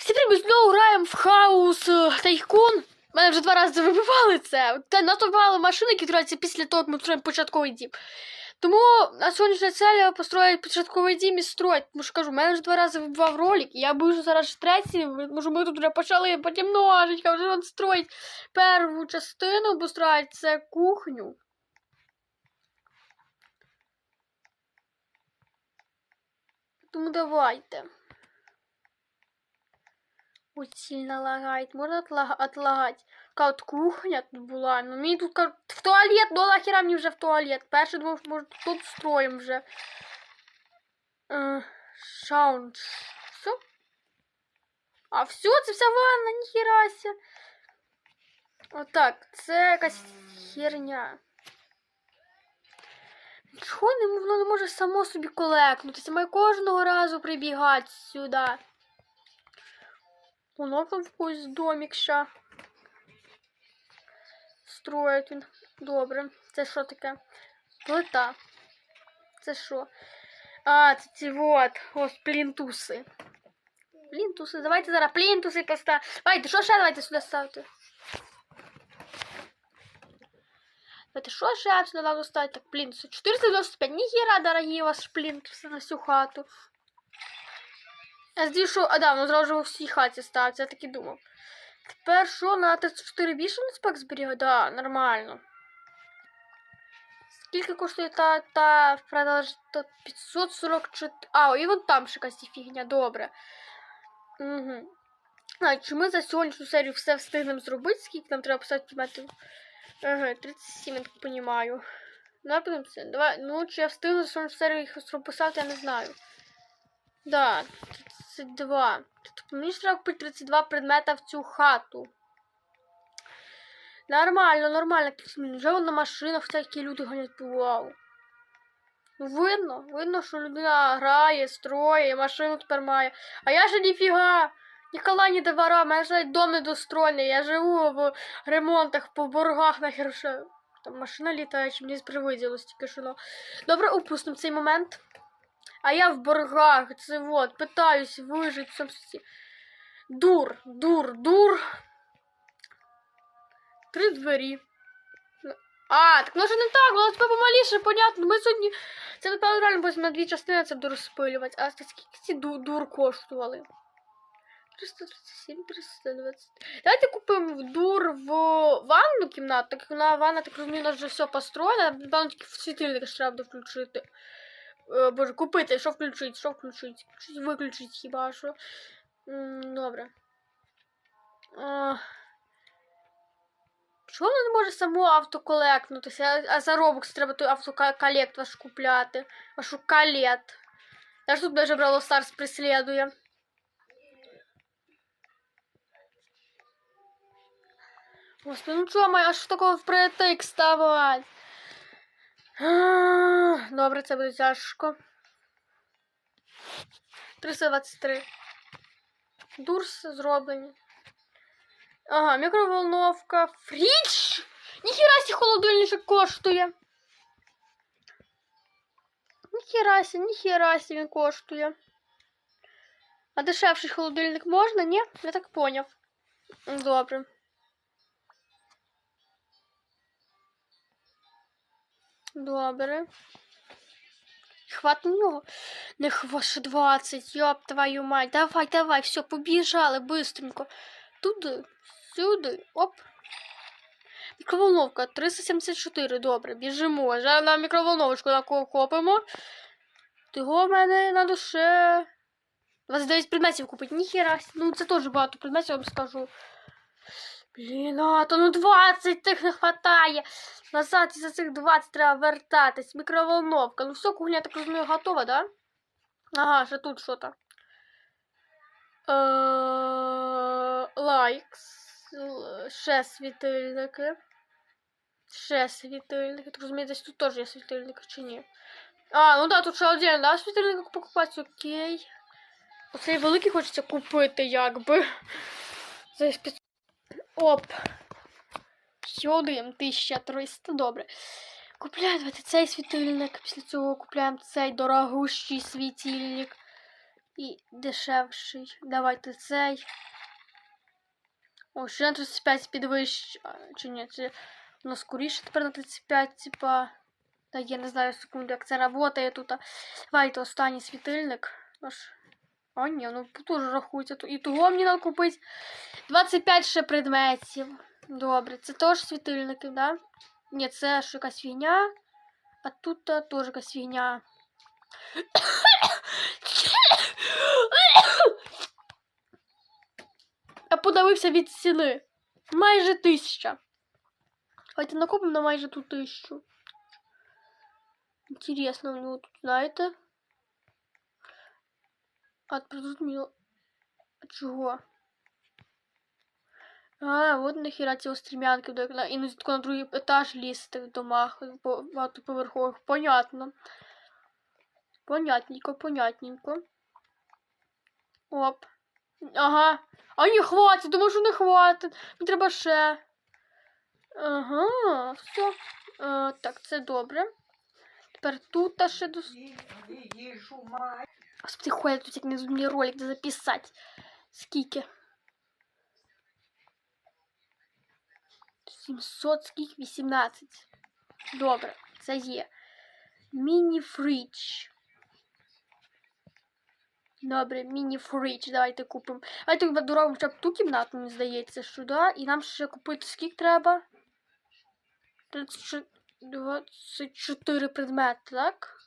Всі привіт, знову граємо в хаус е, Тайкун. Мене вже два рази вибивали це. Та нас вибивали машини, які тратяться після того, як ми строїмо початковий дім. Тому на сьогоднішня цель построїти початковий дім і строїти. Тому що кажу, мене вже два рази вибивав ролик, і я боюся зараз третій, що ми тут вже почали потімножечка, вже от строїть першу частину, бо строїть це кухню. Тому давайте. Ой, сильно лагает. Можно отлага- отлагать? Кухня тут була. Ну мені тут кажуть, в туалет, ну нахера мені вже в туалет. Перше думав, може тут строїм вже. Е, Шаунж. Все? А все, це вся ванна, ніхерася. Отак, це якась херня. Чого не, воно не може само собі колекнутися? Має кожного разу прибігати сюди. Воно там в когось домик ще. Строїть він. Добре. Це що таке? Плита. Це що? А, це ці вот. Ось плінтуси. Плінтуси. Давайте зараз плінтуси поставимо. Давайте, що ще давайте сюди ставити? Давайте, що ще сюди надо ставити? Так, плінтуси. 495. Ніхера, дорогі у вас плінтуси на всю хату. Я здію, що... А, да, воно зразу у всій хаті ставиться, я так і думав. Тепер що, на 34 більше спек зберігати? Да, нормально. Скільки коштує та, та продаж та 544. А, і вон там ще якась фігня, добре. Угу. А, чи ми за сьогоднішню серію все встигнемо зробити? Скільки нам треба писати кілометрів? Ага, 37, я так розумію. Давай подивимося. Давай, ну, чи я встигну за сьогоднішню серію їх розписати, я не знаю. Да, 32. Тобто мені ж треба купити 32 предмета в цю хату. Нормально, нормально. Вже на машинах всякі люди гонять вау. Видно, видно, що людина грає, строє, машину тепер має. А я же ніфіга. Ніколи не довара, мене ж навіть дом не достроєний. Я живу в ремонтах, по боргах ще. Там машина літає, чи мені привиділось тільки що. ну. Добре, упустимо цей момент. А я в боргах, це вот, питаюсь вижити в цьому світі. Дур, дур, дур. Три двері. А, так може не так, воно тебе помаліше, понятно. Ми сьогодні. Це, напевно, реально будемо на дві частини це розпилювати. А скільки ці ду- дур коштували? 337, 320. Давайте купимо дур в ванну кімнату, так вона ванна, так розумію, у нас вже все построєно, напевно, тільки в світильник треба включити. Е, Боже, купити, що включити, що включити? Включити, виключити хіба що. Добре. А, Чого воно не може само автоколектнутися? А за Robux треба той автоколект ваш купляти. Вашу калет. Я ж тут даже Brawl Stars преслідує. Господи, ну чого має аж такого впритик ставати? Добре, це буде тяжко. 323. Дурс зроблені. Ага, мікроволновка. Фріч! Ніхіра сі холодильничок коштує. Ніхіра сі, ніхіра сі він коштує. А дешевший холодильник можна, ні? Я так поняв. Добре. Добре. Хват нього. Не хваше 20, йоп твою мать. Давай, давай, все, побіжали быстренько. Туди, сюди, оп. Мікроволновка 374, добре, біжимо. Вже на мікроволновочку накопимо. Того в мене на душе. 29 предметів купить, ніхера. Ну це теж багато предметів, я вам скажу. Блін, а то ну 20 тих не хватає. Назад із цих 20 треба вертатись. Мікроволновка. Ну все, кухня, так розумію, готова, да? Ага, ще тут що-то. Е, Лайкс. Ще світильники. Ще світильники. Так розумію, десь тут теж є світильники чи ні? А, ну да, тут ще один, да, світильник покупати, окей. Оцей великий хочеться купити, якби. За 500. Оп. Один 1300, добре. Купляємо цей світильник. Після цього купляємо цей дорогущий світильник. І дешевший. Давайте цей. О, ще на 35 підвищ... Чи ні, це у нас скоріше тепер на 35, типа. Та я не знаю секунду, як це работає тут. Давайте останній світильник. Аж... А, ні, ну тут рахується. І того мені треба купити. 25 ще предметів. Добре, це теж світильники, да? Ні, це ж якась фігня. А тут а, теж якась фігня. Я подавився від ціни. Майже тисяча. Давайте накопимо на майже ту тисячу. Интересно, у него тут, знаєте? А тут мені... Чого? А, от нахіра ці стрімянки, на- іноді тако на другий етаж лізти в домах багатоповерхових. Понятно. Понятненько, понятненько. Оп. Ага. А не хватить, думаю, що не хватить. Мені треба ще. Ага, все. Е, так, це добре. Тепер тут та ще до... Господи, ходять тут як не мені ролик де записати. Скільки? 700, скільки? 18. Добре, це є. Міні-фридж. Добре, міні-фридж. Давайте купимо. Давайте доробимо хоча б ту кімнату, мені здається, сюди. І нам ще купити скільки треба? 34 24 предмети, так?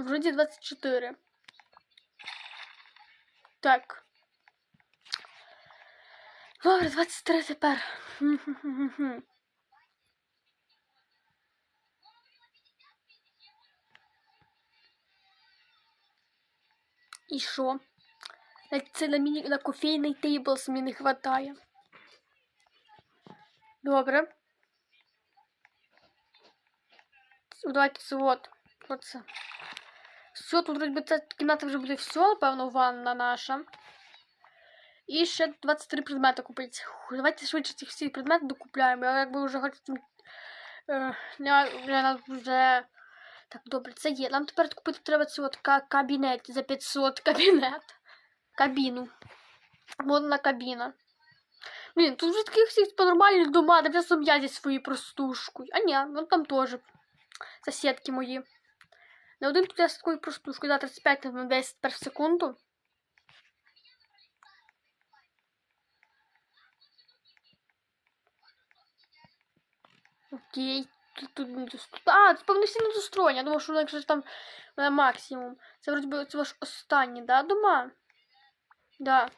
Вроді 24. Так. Добре, 23 тепер. І що? Це на, міні... на кофейний тейблс мені не хватає. Добре. Давайте це от. Оце. Все, тут вроді би ця кімната вже буде все, напевно, ванна наша. І ще 23 предмети купити. Давайте швидше ці всі предмети докупляємо. Я якби вже хочу. Е, я, я вже. Так, добре, це є. Нам тепер купити треба цю от кабінет за 500 кабінет. Кабіну. Модна кабіна. Блін, тут вже таких всіх нормальні дома, де вже сум'я зі своєю простушкою. А ні, ну там теж. Сусідки мої. На один тут я з такою простушкою, да, 35 на 10 per секунду. Окей. Тут, тут, не дос- а, це повноцінне достроєння. Я думав, що воно якщо там на максимум. Це вроді би це ваш останні, да, дома? Да.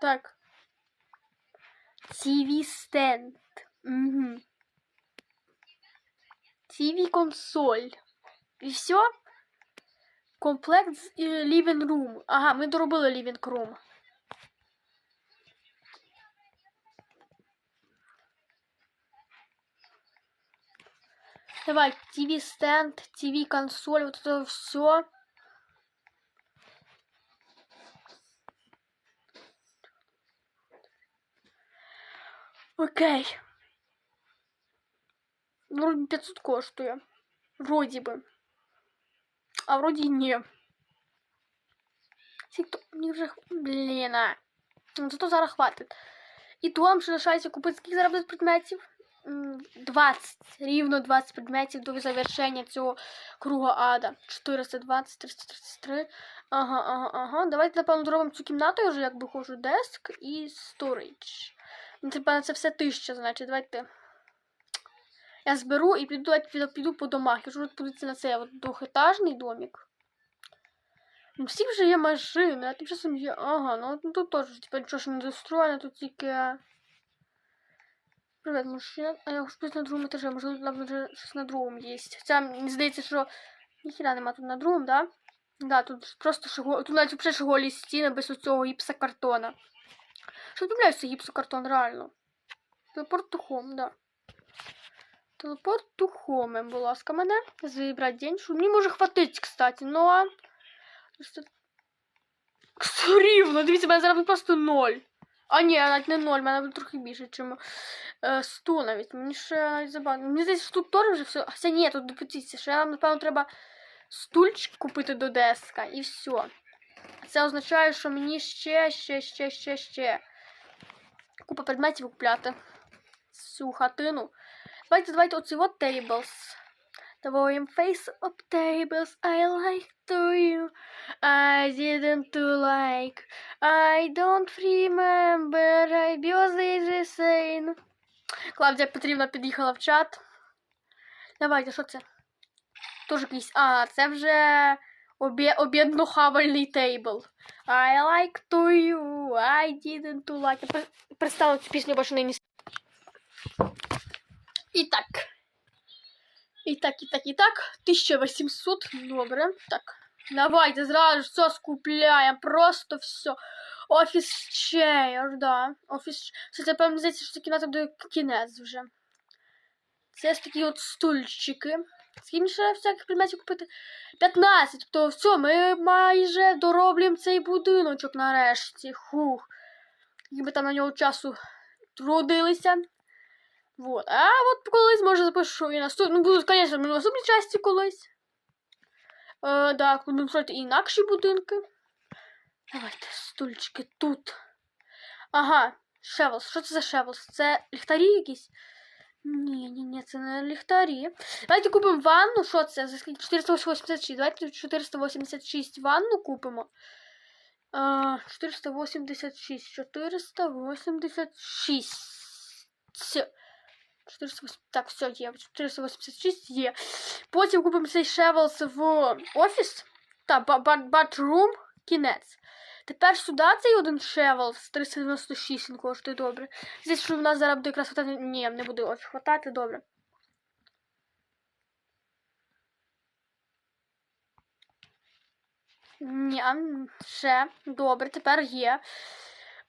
Так. TV стенд. Угу. TV консоль. І все? Комплект з е, Living Room. Ага, ми доробили Living Room. Давай, TV стенд, TV консоль, вот это все. Окей. Ну, Вроде 500 коштує. Вроді би. А вроді ні. Скільки... Мені вже... Блін. а. Ну, Зато зараз хватить. І то вам ще лишається купити скільки зараз предметів? 20. Рівно 20 предметів до завершення цього круга ада. 420, 333. Ага, ага, ага. Давайте, напевно, зробимо цю кімнату я вже якби хожу деск і storage. Ну, на це все тисяча, значить, давайте. Я зберу і піду, піду, піду по домах. Я вже подивитися на цей от двохетажний домик. Ну, всі вже є машини, а тим часом є. Ага, ну тут теж типа нічого ж не достроєно, тут тільки. Привет, машина. А я хочу щось на другому етажі, можливо, там вже щось на другому є. Хоча мені здається, що ніхіра нема тут на другому, да? Да, тут просто що го- тут навіть взагалі голі стіни без оцього гіпсокартона. Що дивляюся гіпсокартон, реально. To home, да. Телепорт home, будь ласка, мене. Забрати день. Мені може хватить, кстати, ну а. Рівно, дивіться, мене зараз просто ноль. А ні, навіть не ноль, мене буде трохи більше, чим е, 100 навіть. Мені ще навіть забагато. Мені здається, тут теж вже все. Хоча ні, тут допустіться, що нам, напевно, треба стульчик купити до деска і все. Це означає, що мені ще, ще, ще, ще, ще. Купа предметів купляти. Цю хатину. Давайте, давайте оці от tables. Volume face of tables I like to you. I didn't to like. I don't remember. I birthday the. Клавдія Петрівна під'їхала в чат. Давайте, що це? Тоже якийсь. А, це вже обє... об'єднохавальний тейбл. I like to you. I didn't to like. Я пер- цю пісню більше не І так. І так, і так, і так. 1800. Добре. Так. Давайте зразу ж все скупляємо. Просто все. Офіс чейр, да. Офіс. Це тепер мені здається, що кімната буде кінець вже. Це ось такі от стульчики. Скільки ще всяких предметів купити? 15. Тобто все, ми майже дороблюємо цей будиночок нарешті. Хух. Якби там на нього часу трудилися. Вот. А от колись може запишу і наступ... Ну, будуть, звісно, в наступній часті колись. Е, да, будемо строїти інакші будинки. Давайте, стульчики тут. Ага, шевелс. Що це за шевелс? Це ліхтарі якісь? Ні, ні, ні, це не ліхтарі. Давайте купимо ванну. Що це? За скільки? 486. Давайте 486 ванну купимо. Е, 486. 486. 408, так, все є. 486 є. Потім купимо цей шевелс в офіс. Та, батрум, кінець. Тепер сюди цей один шевелс 396 він коштує добре. Здесь, що в нас зараз буде якраз хватати. Ні, не буде ось хватати, добре. Ні, ще добре, тепер є.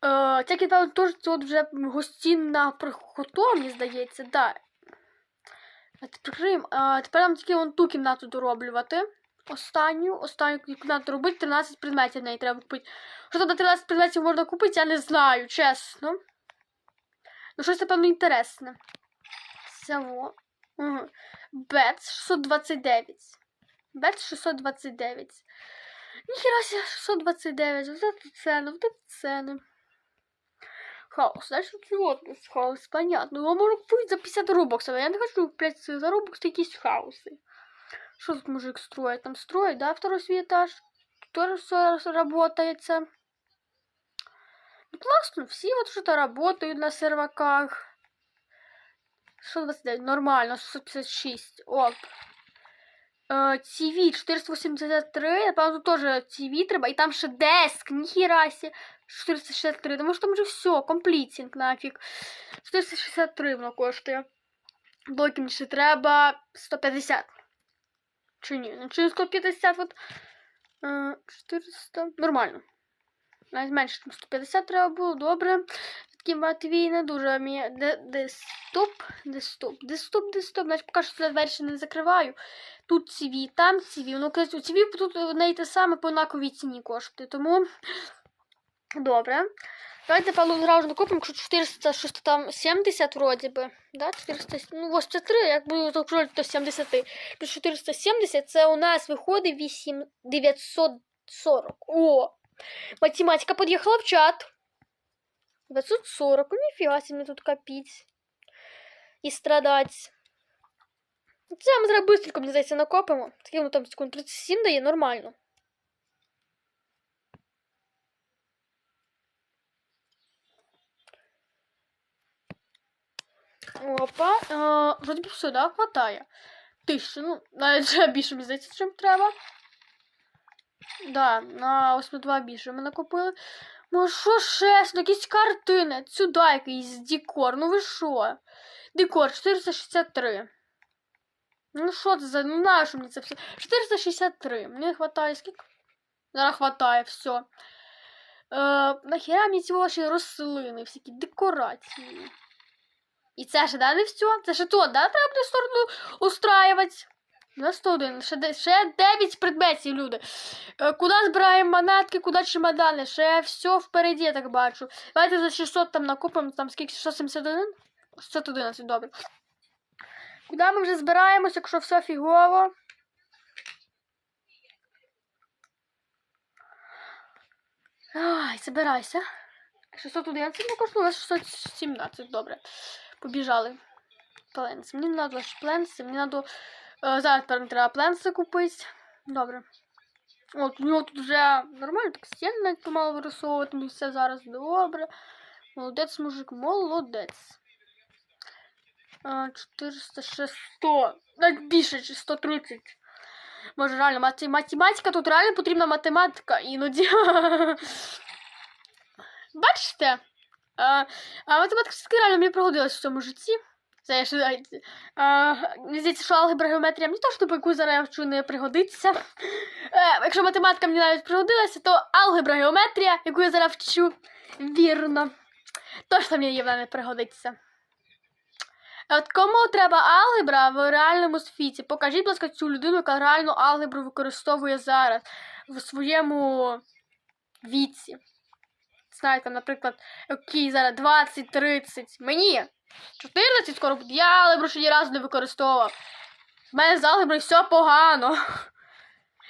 Е, це кидали теж тут вже гостінна прихото, мені здається, да. Давайте прикриємо. Е, тепер нам тільки вон ту кімнату дороблювати. Останню, останню кімнату робити, 13 предметів в неї треба купити. Що там на 13 предметів можна купити, я не знаю, чесно. Ну, щось, напевно, інтересне. Цього. Угу. Бец 629. Бец 629. Ніхера себе 629. Вот это цены, вот это цены. Хаос, знаешь, вот вот хаос, понятно. Ну, а можно купить за 50 робоксов. а Я не хочу куплять за робокс якісь хаоси. Что тут мужик строит? Там строит, да, второй свой этаж? Тоже все работается. Ну, классно, все вот что-то работают на серваках. 629, нормально, 656, оп. Е, TV 483, напевно, тут теж TV треба, і там ще деск, ніхіра сі. 463, тому що там вже все, комплітінг нафіг. 463 воно коштує. Мені ще треба 150. Чи ні? Ну, чи 150, от. Е, 400. Нормально. Навіть менше, там 150 треба було, добре. Такі Матвій не дуже мені. Деступ, деступ, деступ, деступ. Значить, поки що це двері ще не закриваю. Тут CV, там CV. Ну, у CV тут у неї те саме по однаковій ціні коштує. Тому добре. Давайте палу зразу накупимо, якщо 400, щось там 70 вроді би. Да? 400, ну, 83, як буду закрути, то 70. Плюс 470, це у нас виходить 8, 940. О! Математика під'їхала в чат. 940, ну ніфіга себе тут копіть. І страдать. Це ми зараз быстренько, мені здається, накопимо. Воно там секунд 37 дає нормально. Опа. А, вроді би все, да, хватає. Тисячу, ну, навіть більше, мені здається, чим треба. Да, на 8 більше ми накопили. Ну що? Ну, якісь картини. Сюди якийсь декор. Ну ви що? Декор 463. Ну що це за. Ну нащо мені це все? 463. Мені не хватає скільки? Зараз хватає, все. Е, нахера мені ці ваші рослини, всякі декорації. І це ще, да, не все? Це ще то, да, треба буде сторону устраювати. 91. Ще, ще 9 предметів, люди. Е, Куди збираємо монетки, куди чемодани? Ще все впереді, я так бачу. Давайте за 600 там накупимо, там скільки? 671? 611, добре. Куди ми вже збираємось, якщо все фігово? Ай, забирайся. 611 не коштує 617, добре. Побіжали. Пленс. Мені не надо пленси, мені. Е, зараз тепер треба пленси купити. Добре. От, у нього тут вже нормально, так стіни навіть помало вирисовувати, ну все зараз добре. Молодець, мужик, молодець. Е, 400, 600. Навіть більше, чи 130. Може, реально, мати- математика, тут реально потрібна математика іноді. Бачите? А, а математика все-таки реально мені пригодилась в цьому житті. Це а, мені здається, що алгебра геометрія мені теж типу, яку зараз я вчу не пригодиться. Е, якщо математика мені навіть пригодилася, то алгебра геометрія, яку я зараз вчу, вірно. Точно мені вона не пригодиться. От кому треба алгебра в реальному світі? Покажіть, будь ласка, цю людину, яка реально алгебру використовує зараз в своєму віці. Знаєте, наприклад, який зараз 20-30. Мені 14 скоро буде. Я алгебру ще ні разу не використовував. В мене з алгеброю все погано.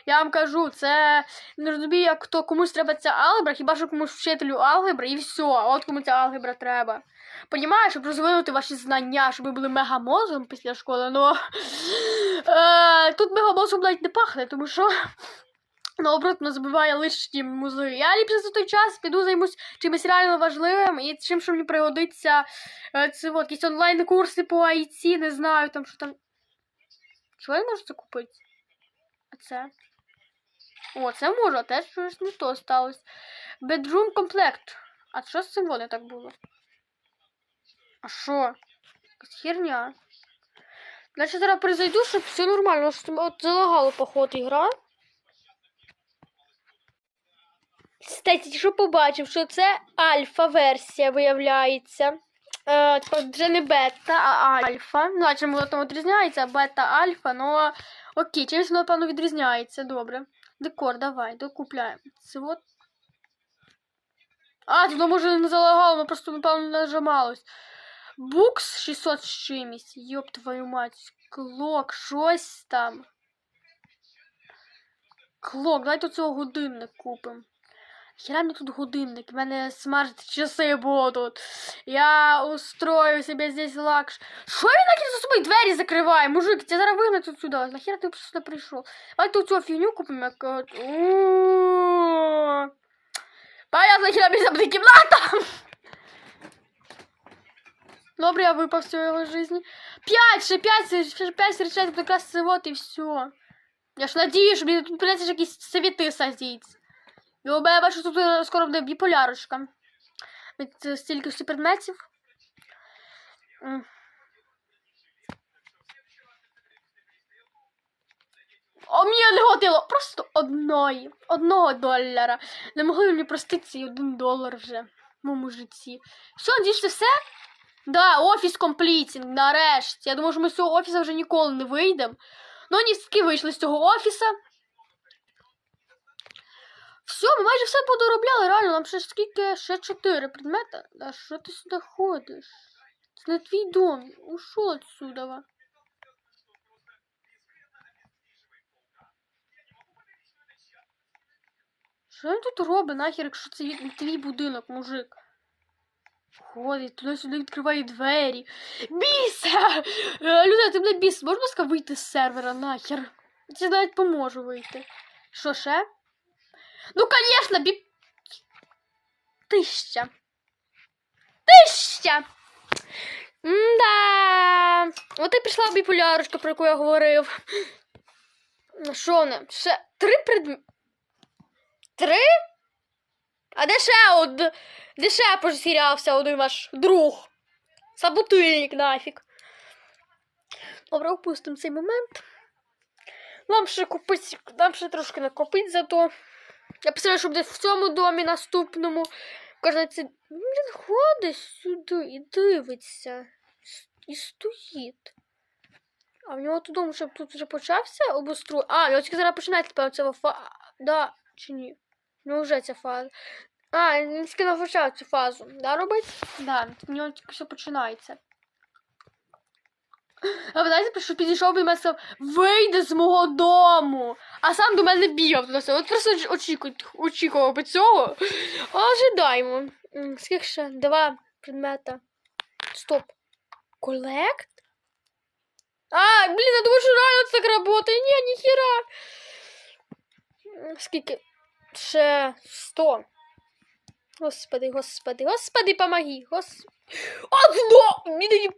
Я вам кажу, це не розумію, як хто комусь треба ця алгебра, хіба що комусь вчителю алгебри і все. От кому ця алгебра треба. Понімаєш, щоб розвинути ваші знання, щоб ви були мегамозом після школи, ну е, тут мегамозом навіть не пахне, тому що наоборот не забиває лишні музи. Я ліпше за той час піду займусь чимось реально важливим і чим, що мені пригодиться. Е, Це от якісь онлайн-курси по IT, не знаю, там що там. Чого я можу це купити? А це? О, це можу, а теж щось не то сталося. Bedroom комплект. А що з цим вони так було? А що? Якась херня. Значить, зараз перезайду, щоб все нормально. От залагало, походу, ігра. Кстати, що побачив, що це альфа-версія виявляється. Е, вже не бета, а альфа. Ну, а воно там відрізняється? Бета, альфа, ну окей, чимось воно, напевно, відрізняється, добре. Декор, давай, докупляємо. Це от. А, воно може не залагало, воно просто, напевно, нажималось. Букс 600 з чимось. Йоп твою мать. Клок, щось там. Клок, давайте цього годинник купимо. Хіра мені тут годинник, в мене смажать часи будуть. Я устрою себе здесь лакш. Що він нахер за собою двері закриває? Мужик, тебе зараз вигнать отсюда. Нахер ти сюди прийшов? Давайте цю фігню купимо, як... Понятно, хіра мені буде кімната. Добре, я випав з цього житті. П'ять, ще п'ять, ще п'ять буде якраз це от і все. Я ж надію, що мені тут придеться якісь совіти садіть. У мене бачу, тут е, скоро буде біполярочка. Від е, стільки всіх предметів. О, мені не хватило просто одної, одного долара. Не могли мені простити цей один долар вже в моєму житті. Все, це все? Да, офіс комплітінг, нарешті. Я думаю, що ми з цього офісу вже ніколи не вийдемо. Ну, ні, таки вийшли з цього офіса. Все, ми майже все подоробляли, реально, нам ще скільки, ще чотири предмети. А що ти сюди ходиш? Це не твій дом. Ушов отсюда. Що він тут робить, нахер, якщо це твій будинок, мужик? Ходить, туди-сюди відкриває двері. Біса! Е, Люда, ти мене біс, можна, ласка, вийти з сервера нахер? Я тебе навіть поможу вийти. Що ще? Ну, конечно, бі... Тища. Тища! М-да. От і прийшла біполярочка, про яку я говорив. Ну, Що не? Ще три предмети. Три? А де ще од... Де ще потерявся один ваш друг? Собутильник нафіг. Добре, опустимо цей момент. Нам ще купить, нам ще трошки накопить зато. Я представляю, що буде в цьому домі наступному. Це він ходить сюди і дивиться. І стоїть. А в нього додому, щоб тут вже почався обострой. А, в нього тільки зараз починається, тепер ця фаза. Да, чи ні? Нього вже ця фаза. А, він тільки почав цю фазу. Да, робить? Да, в нього тільки все починається. А ви знаєте, що підійшов би і мене сказав, вийди з мого дому. А сам до мене бігав туди. все. От просто оч- очікував, би цього. Ожидаємо. Скільки ще? Два предмета. Стоп. Колект? А, блін, я думаю, що реально це так работає. Ні, ніхіра. Скільки? Ще сто. Господи, господи, господи, помоги. Гос... Одно! Мені,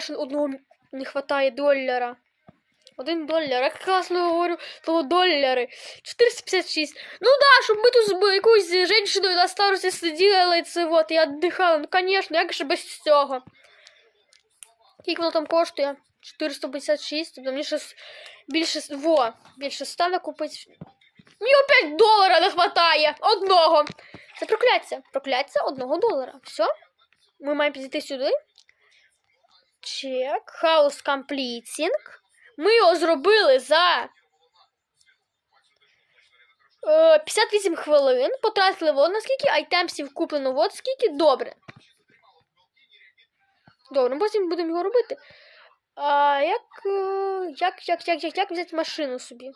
що одного не хватає долара. Один долар. Як класно говорю слово долари. 456. Ну да, щоб ми тут з якоюсь жінкою на старості сиділи це вот, і віддихали. Ну, звісно, як же без цього. Скільки воно там коштує? 456, тобто мені щось більше, во, більше стане купити. Мені опять долара не хватає. Одного. Це прокляття. Прокляття одного долара. Все. Ми маємо підійти сюди. Чек. Хаус комплітінг. Ми його зробили за е, 58 хвилин. Потратили вот наскільки, айтемсів куплено вот скільки. Добре. Добре, потім будемо його робити. А як, е, як, як, як, як, як взяти машину собі?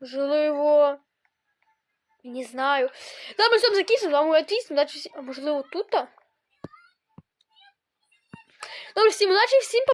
Можливо. Не знаю. Добре, щоб закінчимо, з вами відвісно, наче всі- а можливо тут? Добре, всім удачі, всім